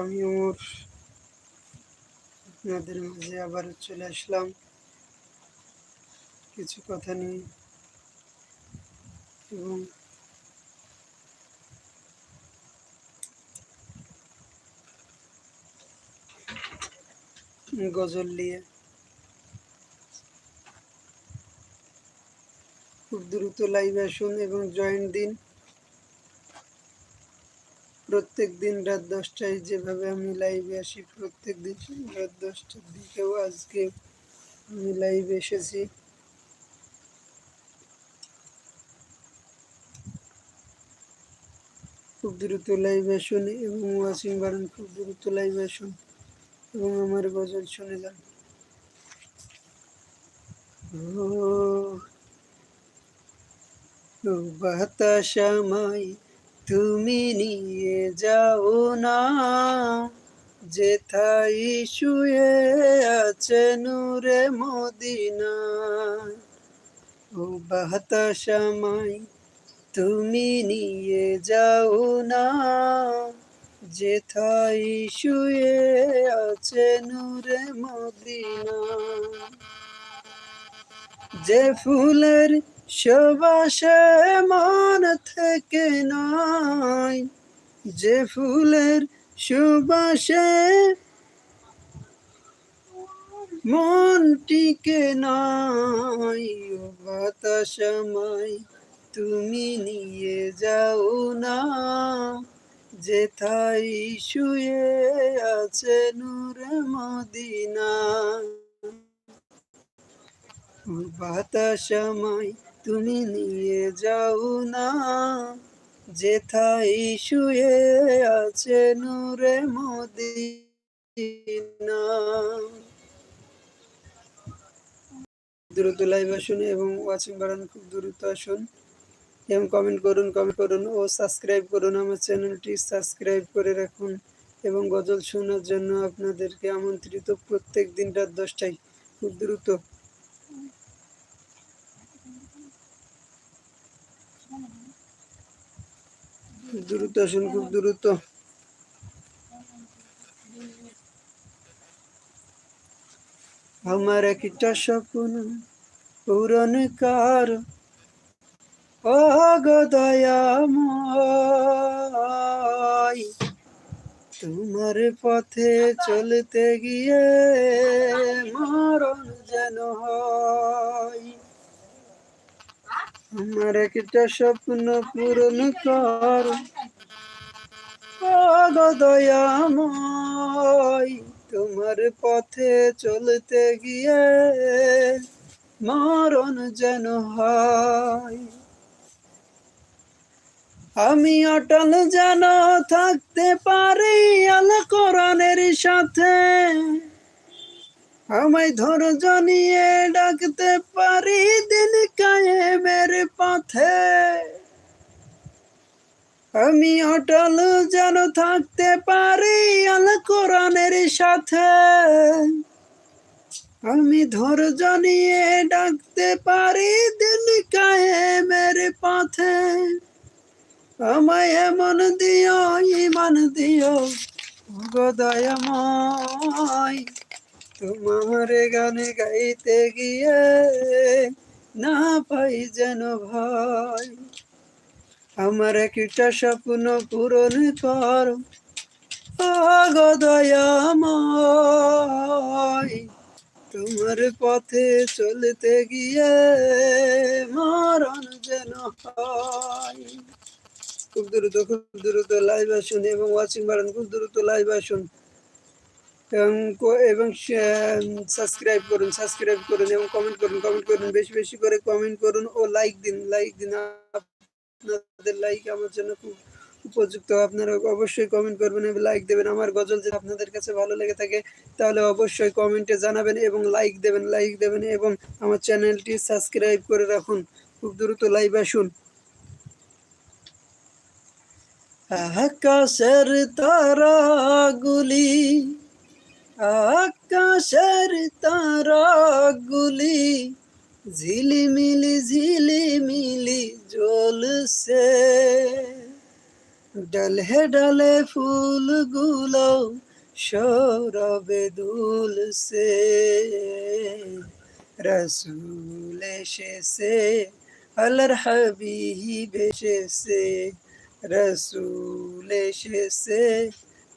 আমি ওমর আপনাদের মাঝে আবার চলে আসলাম। কিছু কথা নিয়ে এবং গজল নিয়ে খুব দ্রুত লাইভ আসুন এবং জয়েন দিন। প্রত্যেক দিন রাত দশটায় যেভাবে আমি লাইভে আসি, প্রত্যেক দিন রাত দশটার দিকেও আজকে আমি লাইভে এসেছি। খুব দ্রুত লাইভ আসুন এবং ওয়াচিং বাড়ান, খুব দ্রুত লাইভ আসুন এবং আমার গজল শুনে যান। ও বাতাসামাই তুমি নিয়ে যাও না যেথাই শুয়ে আছে নূরে মদিনা ও বাতাসামাই তুমি নিয়ে যাও না যেথাই শুয়ে আছে নূরে মদিনা যে ফুলের সুবাসে মন থেকে নয় যে ফুলের সুবাসে মন টিকে নয় বাতাসময় তুমি নিয়ে যাও না যেথাই শুয়ে আছে নূরে মদিনা। বাতাসময় তুমি নিয়ে যাও না। যেথাই শুয়ে আছে নূরে মদিনা। দ্রুত লাইভ আসুন এবং ওয়াচিং বাড়ান, খুব দ্রুত আসুন। এবং কমেন্ট করুন কমেন্ট করুন ও সাবস্ক্রাইব করুন আমার চ্যানেলটি সাবস্ক্রাইব করে রাখুন এবং গজল শোনার জন্য আপনাদেরকে আমন্ত্রিত প্রত্যেক দিন রাত দশটায়। খুব দ্রুত। দ্রুত আসুন, খুব দ্রুত। আমার একটা স্বপ্ন পূরণ কার। অগদয়াময় তোমার পথে চলতে গিয়ে মরণ যেন হয়। আমার একটা স্বপ্ন পূরণ কর। তোমার পথে চলতে গিয়ে মরণ যেন হয়। আমি অটল যেন থাকতে পারি আল কোরআনের সাথে। আমায় ধৈর্য নিয়ে ডাকতে পারি, দিন কায়েমের পথে। আমি অটল যেন থাকতে পারি, আল কোরআনের সাথে। আমি ধৈর্য নিয়ে ডাকতে পারি, দিন কায়েমের পথে। আমায় এমন দিও, ইমান দিও গদয়াময় তোমার গানে গাইতে গিয়ে না পাই যেন ভয়। আমার একটা স্বপ্ন পূরণ কর তোমার পথে চলতে গিয়ে মরণ যেন হয়। খুব দ্রুত খুব দ্রুত লাইভ আসুন এবং ওয়াচিং বাড়ান, খুব দ্রুত লাইভ আসুন। এবং সাবস্ক্রাইব করুন সাবস্ক্রাইব করুন এবং কমেন্ট করুন কমেন্ট করুন, বেশি বেশি করে কমেন্ট করুন ও লাইক দিন লাইক দিন। আপনাদের লাইক আমার জন্য খুব উপযুক্ত। আপনারা অবশ্যই কমেন্ট করবেন এবং লাইক দেবেন। আমার গজল যদি আপনাদের কাছে ভালো লেগে থাকে, তাহলে অবশ্যই কমেন্টে জানাবেন এবং লাইক দেবেন লাইক দেবেন এবং আমার চ্যানেলটি সাবস্ক্রাইব করে রাখুন। খুব দ্রুত লাইভ আসুন। আকাশের তারাগুলি আকাশের তারাগুলি ঝিলিমিলি ঝিলিমিলি জ্বলছে। ডালে ডালে ফুলগুলো সরবে দুলছে। রসুল এসেছে, আল্লাহর হাবিব এসেছে, রসুল এসেছে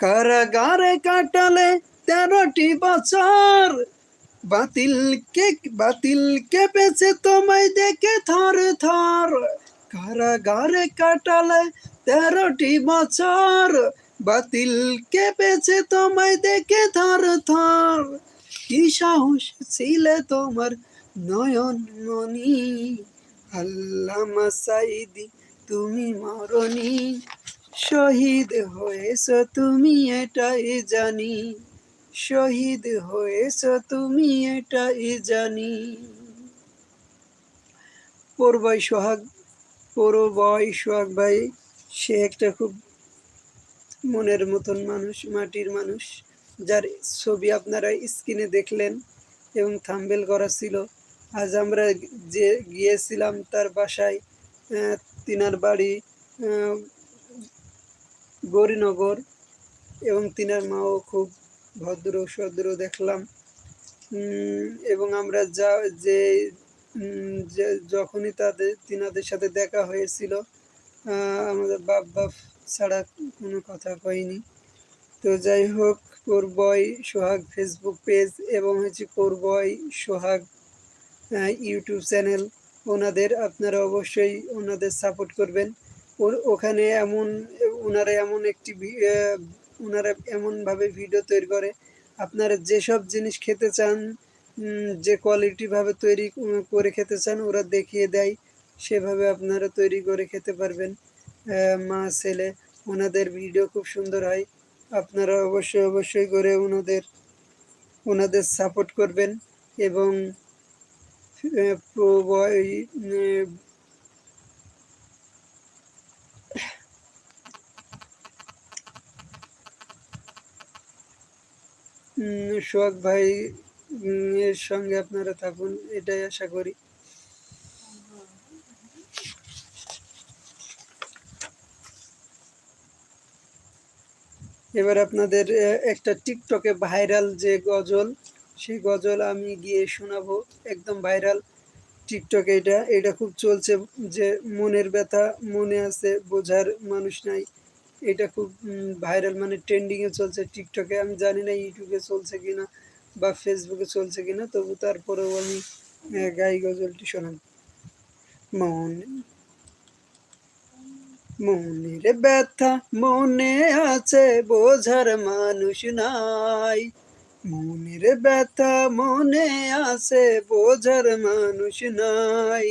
কারাগারে কাটালে তেরোটি বছর। বাতিল কে, বাতিল কেঁপেছে তোমায় দেখে থর থর। কারাগারে কাটালে তেরোটি বছর। বাতিল কেঁপেছে তোমায় দেখে থর থর। কি সাহস ছিলে তোমার নয়ন মনি আল্লামা সাইদি, তুমি মরণি। শহীদ হয়েছ তুমি এটাই জানি। শহীদ হয়েছ তুমি এটাই জানি। পূর্বয় সোহাগ পূর্বয় সোহাগ ভাই, সে একটা খুব মনের মতন মানুষ, মাটির মানুষ, যার ছবি আপনারা স্ক্রিনে দেখলেন এবং থাম্বেল করা ছিল। আজ আমরা যে গিয়েছিলাম তার বাসায় তিনার বাড়ি গৌরীনগর এবং তিনার মাও খুব ভদ্র সদ্র দেখলাম। এবং আমরা যা, যে যখনই তাদের, তিনাদের সাথে দেখা হয়েছিল আমাদের বাপ বাপ ছাড়া কোনো কথা কয়নি তো যাই হোক কোরবয় সোহাগ ফেসবুক পেজ এবং হচ্ছে কোরবয় সোহাগ ইউটিউব চ্যানেল, ওনাদের আপনারা অবশ্যই ওনাদের সাপোর্ট করবেন। ওখানে এমন ওনারা এমন একটি ওনারা এমনভাবে ভিডিও তৈরি করে। আপনারা যেসব জিনিস খেতে চান যে কোয়ালিটি ভাবে তৈরি করে খেতে চান, ওরা দেখিয়ে দেয়। সেভাবে আপনারা তৈরি করে খেতে পারবেন। মা, ছেলে, ওনাদের ভিডিও খুব সুন্দর হয়। আপনারা অবশ্যই অবশ্যই করে ওনাদের ওনাদের সাপোর্ট করবেন এবং সোহাগ ভাই এর সঙ্গে আপনারা থাকুন, এটাই আশা করি। এবার আপনাদের একটা টিকটকে ভাইরাল যে গজল, সেই গজল আমি গিয়ে শোনাবো, একদম ভাইরাল টিকটকে এটা। এটা খুব চলছে যে মনের ব্যথা, মনে আছে, বোঝার মানুষ নাই। এটা খুব ভাইরাল মানে ট্রেন্ডিংয়ে চলছে। টিকটকে আমি জানি না ইউটিউবে চলছে কিনা বা ফেসবুকে চলছে কিনা, তবু তারপরেও আমি গাই গজলটি শোনাব মনে, মনের ব্যথা মনে আছে, বোঝার মানুষ নাই। মনের ব্যথা মনে আছে, বোঝার মানুষ নাই।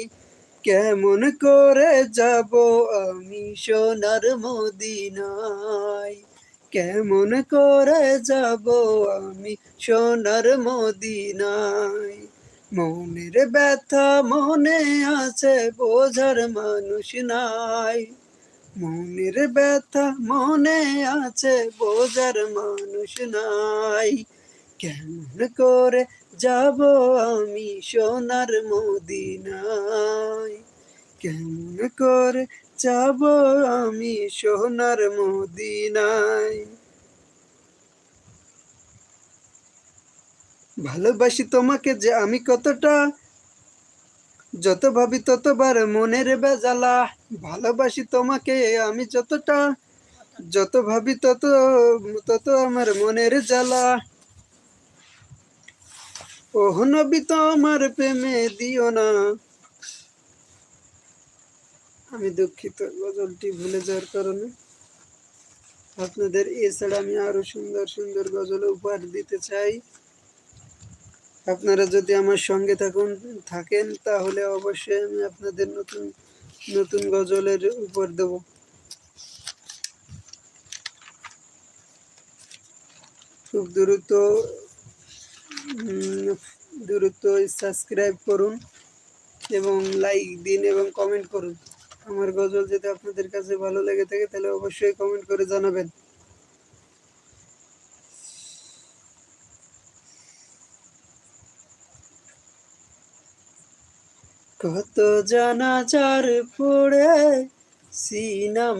কেমন করে যাব আমি সোনার মদিনায়? কেমন করে যাব আমি সোনার মদিনায়? মনের ব্যথা মনে আছে, বোঝার মানুষ নাই। মনের ব্যথা মনে আছে, বোঝার মানুষ নাই। কেমন করে যাব আমি সোনার মদিনায়। কেমন করে যাব আমি সোনার মদিনায়? ভালোবাসি তোমাকে যে আমি কতটা। যত ভাবি ততবার মনের বেজালা। ভালোবাসি তোমাকে আমি যতটা। যত ভাবি তত তত আমার মনের জ্বালা। ওহ নবী তো আমার প্রেমে দিও না। আমি দুঃখিত, গজলটি ভুলে যাওয়ার কারণে। আপনাদের এছাড়া আমি আরও সুন্দর সুন্দর গজল উপহার দিতে চাই। আপনারা যদি আমার সঙ্গে থাকুন, থাকেন, তাহলে অবশ্যই আমি আপনাদের নতুন নতুন গজলের উপর দেব। খুব দ্রুত দ্রুত সাবস্ক্রাইব করুন এবং লাইক দিন এবং কমেন্ট করুন। আমার গজল যদি আপনাদের কাছে ভালো লেগে থাকে, তাহলে অবশ্যই কমেন্ট করে জানাবেন। কত জানাজার পড়ে সিনামাজ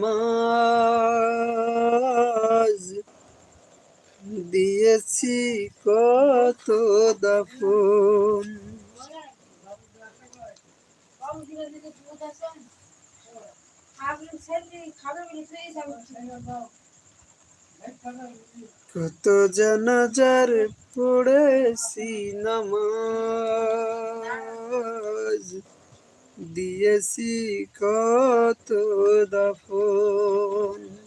দিয়েছি কত দাফন। কত জানাজার পড়েছি নামাজ। দিয়েছি কত দাফন।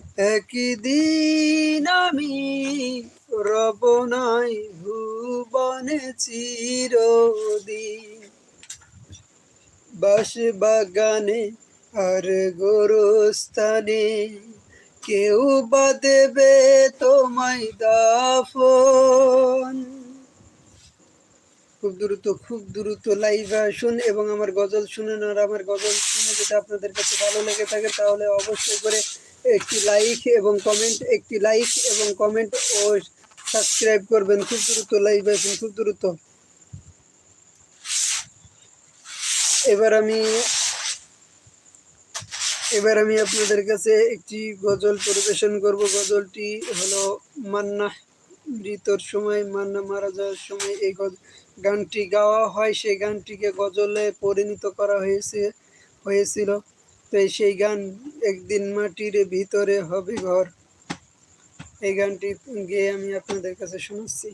একদিন আমি রব নাই ভুবনে চিরদিন। বাস বাগানে আর গোরস্থানে কেউ বা দেবে তোমায় দাফন। খুব দ্রুত খুব দ্রুত লাইভে আসুন এবং আমার গজল শুনুন আর আমার গজল শুনে যদি আপনাদের কাছে ভালো লেগে থাকে তাহলে অবশ্যই করে একটি লাইক এবং কমেন্ট একটি লাইক এবং কমেন্ট ও সাবস্ক্রাইব করবেন। খুব দ্রুত লাইভে আসুন, খুব দ্রুত। এবার আমি এবার আমি আপনাদের কাছে একটি গজল পরিবেশন করব। গজলটি হলো মান্না মৃতর সময়, মান্না মারা যাওয়ার সময় এই গানটি গাওয়া হয়। সেই গানটিকে গজলে পরিণত করা হয়েছে, হয়েছিল। তো সেই গান একদিন মাটির ভিতরে হবে ঘর। এই গানটি গিয়ে আমি আপনাদের কাছে শোনাচ্ছি।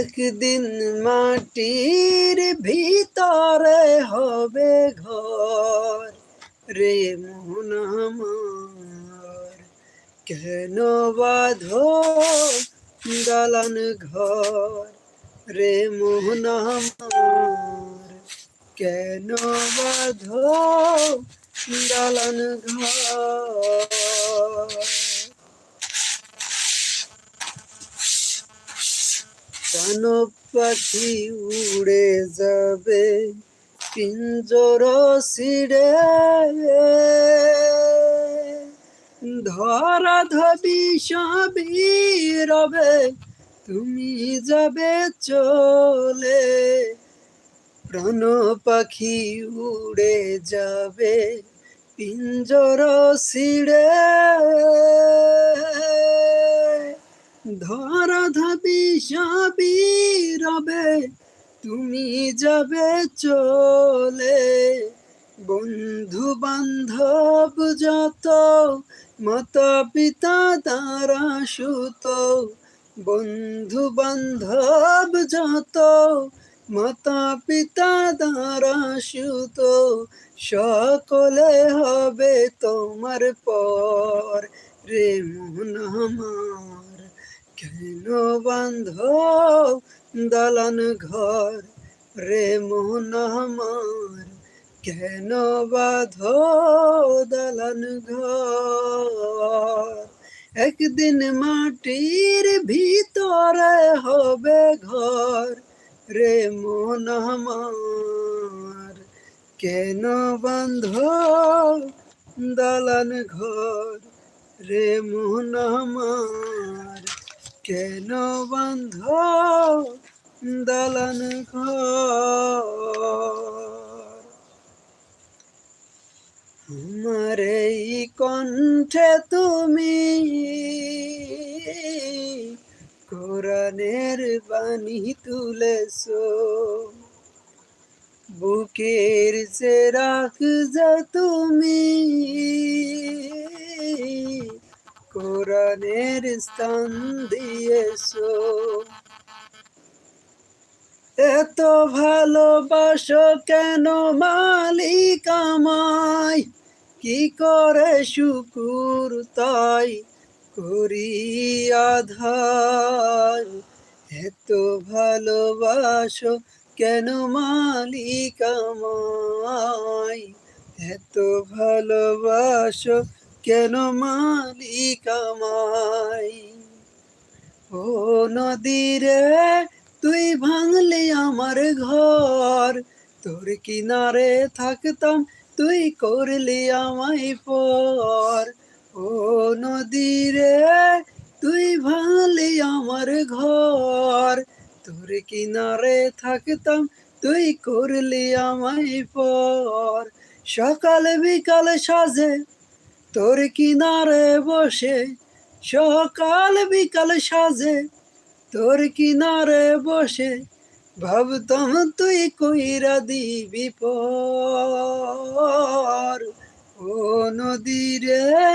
একদিন মাটির ভিতরে হবে ঘর। রে মন আমার, কেন বাঁধো দালান ঘর? রে মোহন আমার কেন বাঁধো দালান ঘর? কান পাখি উড়ে যাবে, পিঞ্জর ছিড়ে ধরা ধবি সবই রবে, তুমি যাবে চলে। প্রাণ পাখি উড়ে যাবে, পিঞ্জর ছিড়ে। ধরা ধাবি সবই রবে, তুমি যাবে চলে। বন্ধু বান্ধব যত, মাতা পিতা তারা সুত। বন্ধু বান্ধব যত মাতা পিতা দ্বারা সুত সকলে হবে তোমার পর। রে মন আমার, কেন বান্ধ দালান ঘর? রে মন আমার, কেন বাঁধ দালান ঘর? একদিন মাটির ভিতরে হবে ঘর রে মন আমার, কেন বন্ধ দালান ঘর? রে মন আমার, কেন বন্ধ দালান ঘর? আমার এই কণ্ঠে তুমি কোরআনের বাণী তুলেছ। বুকের সে রাখ যা তুমি কোরআনের স্থান দিয়েছ। এত ভালোবাসো কেন মালিক আমায়? কি করে শুকুর তাই করি আধার এত ভালোবাসো কেন মালিক আমায়? এত ভালোবাসো কেন মালিক আমায়? ও নদীরে তুই ভাঙলি আমার ঘর। তোর কিনারে থাকতাম, তুই করলি আমায় পর। ও নদীরে, তুই ভাঙলি আমার ঘর। তোর কিনারে থাকতাম, তুই করলি আমায় পর। সকাল বিকাল সাজে, তোর কিনারে বসে। সকাল বিকাল সাজে, তোর কিনারে বসে। ভাবতাম তুই কইরা দিবি পর। ও নদীরে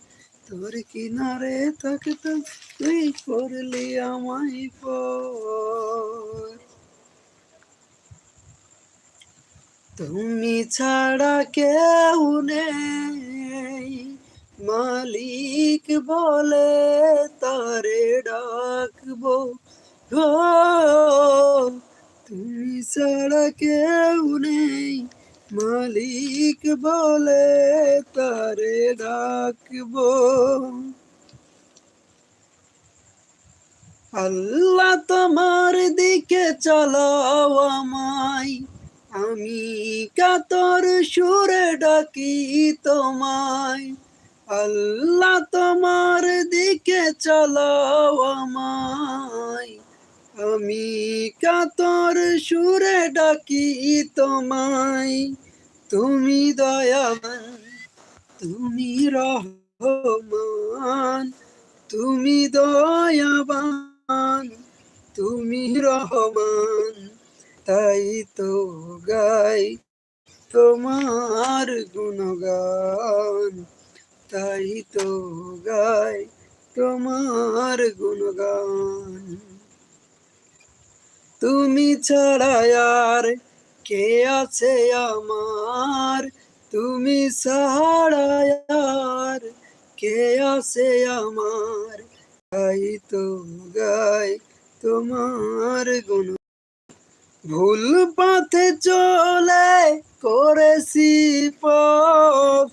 তোর কিনারে থাকতাম, তুই করলি আমায় পর। তুমি ছাড়া কেউ নেই, মালিক বলে তারে ডাকবো। তুমি ছাড়া কেউ নেই মালিক বলে তারে ডাকবো। আল্লাহ তোমার দিকে চালাও আমায়, আমি কাতর সুরে ডাকি তোমায়। আল্লাহ তোমার দিকে চালাও আমায়। আমি কাতর সুরে ডাকি তোমায়। তুমি দয়াবান, তুমি রহমান, তুমি দয়াবান, তুমি রহমান। তাই তো গাই তোমার গুণগান। তাই তো গাই তোমার গুণগান। তুমি ছাড়া আর কে আছে আমার? তুমি ছাড়া আর কে আছে আমার? তাই তো, গাই তোমার গুণ। ভুল পথে চলে করেছি পপ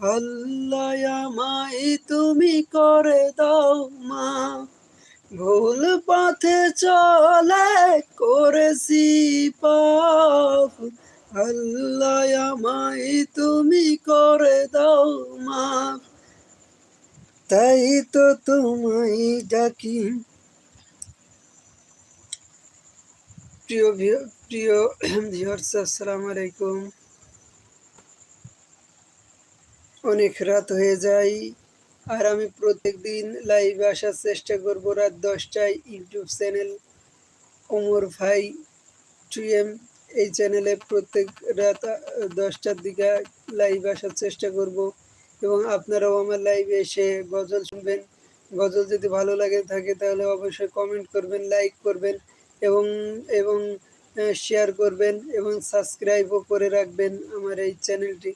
আল্লাহ আমায় তুমি করে দাও মা। ভুল পথে চলে করেছি পাপ আল্লাহ আমায় তুমি করে দাও মা তাই তো তোমায় ডাকি। প্রিয় প্রিয় ভিউয়ার্স আসসালামু আলাইকুম। অনেক রাত হয়ে যায়। আর আমি প্রত্যেকদিন লাইভে আসার চেষ্টা করব রাত দশটায় ইউটিউব চ্যানেল ওমর ভাই টুএম এই চ্যানেলে প্রত্যেক রাত দশটার দিকে লাইভ আসার চেষ্টা করব। এবং আপনারাও আমার লাইভে এসে গজল শুনবেন। গজল যদি ভালো লাগে থাকে তাহলে অবশ্যই কমেন্ট করবেন লাইক করবেন এবং এবং শেয়ার করবেন এবং সাবস্ক্রাইবও করে রাখবেন আমার এই চ্যানেলটি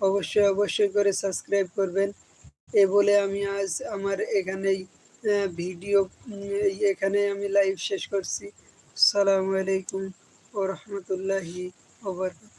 অবশ্যই অবশ্যই করে সাবস্ক্রাইব করবেন। এ বলে আমি আজ আমার এখানেই ভিডিও এখানে আমি লাইভ শেষ করছি। সালামু আলাইকুম ও রহমতুল্লাহি ওবরকাত